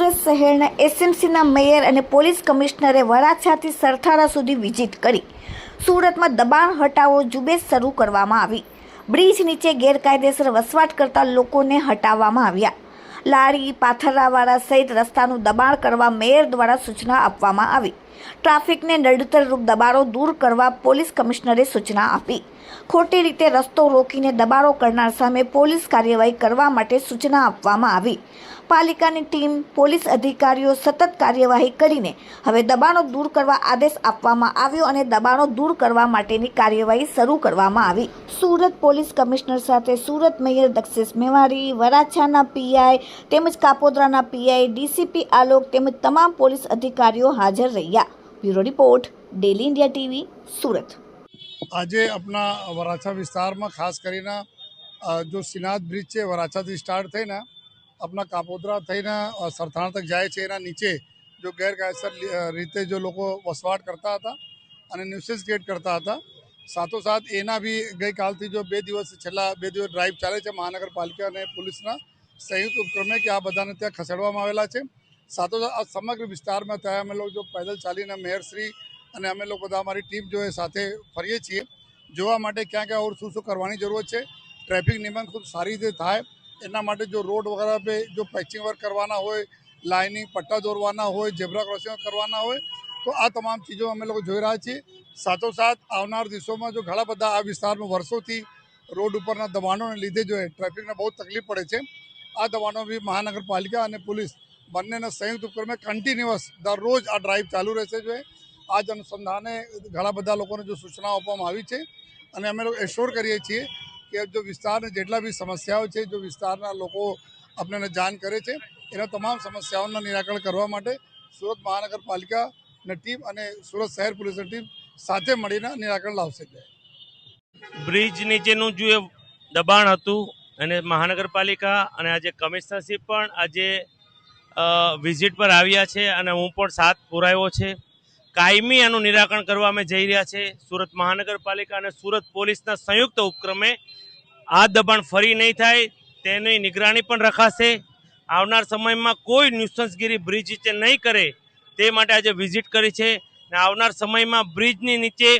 સુરત શહેરના એસએમસીના મેયર અને પોલીસ કમિશનરે વરાછાથી સરથારા સુધી વિઝિટ કરી. સુરતમાં દબાણ હટાવો ઝુંબેશ શરૂ કરવામાં આવી. બ્રિજ નીચે ગેરકાયદેસર વસવાટ કરતા લોકોને હટાવવામાં આવ્યા. લારી પાથરાવાળા સહિત રસ્તાનું દબાણ કરવા મેયર દ્વારા સૂચના આપવામાં આવી. ટ્રાફિકને નડતરરૂપ દબાણો દૂર કરવા પોલીસ કમિશનરે સૂચના આપી. ખોટી રીતે રસ્તો રોકીને દબાણો કરનાર સામે પોલીસ કાર્યવાહી કરવા માટે સૂચના આપવામાં આવી. પાલિકાની ટીમ, પોલીસ અધિકારીઓ સતત કાર્યવાહી કરીને હવે દબાણો દૂર કરવા આદેશ આપવામાં આવ્યો અને દબાણો દૂર કરવા માટેની કાર્યવાહી શરૂ કરવામાં આવી. સુરત પોલીસ કમિશનર સાથે સુરત મેયર દક્ષેશ મેવાડી વરાછાના પીઆઈ તેમજ કાપોદ્રાના પીઆઈ ડીસીપી આલોક તેમજ તમામ પોલીસ અધિકારીઓ હાજર રહ્યા. Bureau report daily India TV Surat. આજે આપણા વરાછા વિસ્તારમાં ખાસ કરીને અ, જો સિનાદ બ્રિજ છે વરાછાથી સ્ટાર્ટ થઈને આપણા કાપોદ્રા થઈને અ, સરથાણા તક જાય છે એના નીચે જો ગેરકાયદેસર લી- અ, રીતે જો લોકો વસવાટ કરતા હતા અને ન્યુસન્સ ક્રિએટ કરતા હતા સાથોસાથ એના બી ગઈકાલથી જો બે દિવસ છેલ્લા બે દિવસ ડ્રાઈવ ચાલે છે મહાનગરપાલિકા અને પોલીસના સંયુક્ત ઉપક્રમે કે આ બધાને ત્યાં ખસેડવામાં આવેલા છે. સાથોસાથ આ સમગ્ર વિસ્તારમાં ત્યાં અમે લોકો જો પેદલ ચાલીને મેયરશ્રી અને અમે લોકો બધા અમારી ટીમ જો સાથે ફરીએ છીએ. જોવા માટે ક્યાં ક્યાં ઓર શું શું કરવાની જરૂર છે, ટ્રાફિક નિયમન ખૂબ સારી રીતે થાય, એના માટે જો રોડ વગેરે પે જો પેચિંગ વર્ક કરવાના હોય, લાઇનિંગ પટ્ટા દોરવાના હોય, ઝેબ્રા ક્રોસિંગ કરવાના હોય, તો આ તમામ ચીજો અમે લોકો જોઈ રહ્યા છીએ. સાથોસાથ આવનાર દિવસોમાં જો ઘણા બધા આ વિસ્તારમાં વર્ષોથી રોડ ઉપરના દબાણોને લીધે જો ટ્રાફિકને બહુ તકલીફ પડે છે આ દવાનો બી મહાનગરપાલિકા અને પોલીસ બંનેના સંયુક્ત ઉપક્રમે કન્ટિન્યુઅસ દરરોજ આ ડ્રાઈવ ચાલુ રહેશે જો. એ આ જ અનુસંધાને ઘણા બધા લોકોને જો સૂચનાઓ આપવામાં આવી છે અને અમે લોકો એશ્યોર કરીએ છીએ કે જો વિસ્તારને જેટલા બી સમસ્યાઓ છે, જો વિસ્તારના લોકો આપણને જાણ કરે છે, એના તમામ સમસ્યાઓના નિરાકરણ કરવા માટે સુરત મહાનગરપાલિકાની ટીમ અને સુરત શહેર પોલીસની ટીમ સાથે મળીને નિરાકરણ લાવશે. બ્રિજ નીચેનું જે દબાણ હતું અને મહાનગરપાલિકા અને આજે કમિશનરશીપ પણ આજે વિઝિટ પર આવ્યા છે અને હું પણ સાથ પુરાવ્યો છે. કાયમી આનું નિરાકરણ કરવા અમે જઈ રહ્યા છે. સુરત મહાનગરપાલિકા અને સુરત પોલીસના સંયુક્ત ઉપક્રમે આ દબાણ ફરી નહીં થાય, તેની નિગરાની પણ રખાશે. આવનાર સમયમાં કોઈ ન્યુસન્સગીરી બ્રિજ નીચે નહીં કરે તે માટે આજે વિઝિટ કરી છે. અને આવનાર સમયમાં બ્રિજની નીચે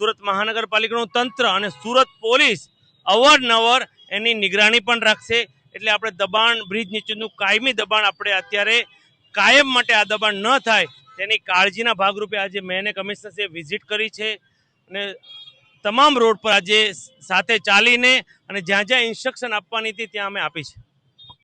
સુરત મહાનગરપાલિકાનું તંત્ર અને સુરત પોલીસ અવારનવાર એની નિગરાની પણ રાખશે. એટલે આપણે દબાણ, બ્રિજ નીચેનું કાયમી દબાણ આપણે અત્યારે કાયમ માટે આ દબાણ ન થાય તેની કાળજીના ભાગરૂપે આજે મેં કમિશનર્સે વિઝિટ કરી છે. અને તમામ રોડ પર આજે સાથે ચાલીને અને જ્યાં જ્યાં ઇન્સ્ટ્રક્શન આપવાની હતી ત્યાં અમે આપી છે.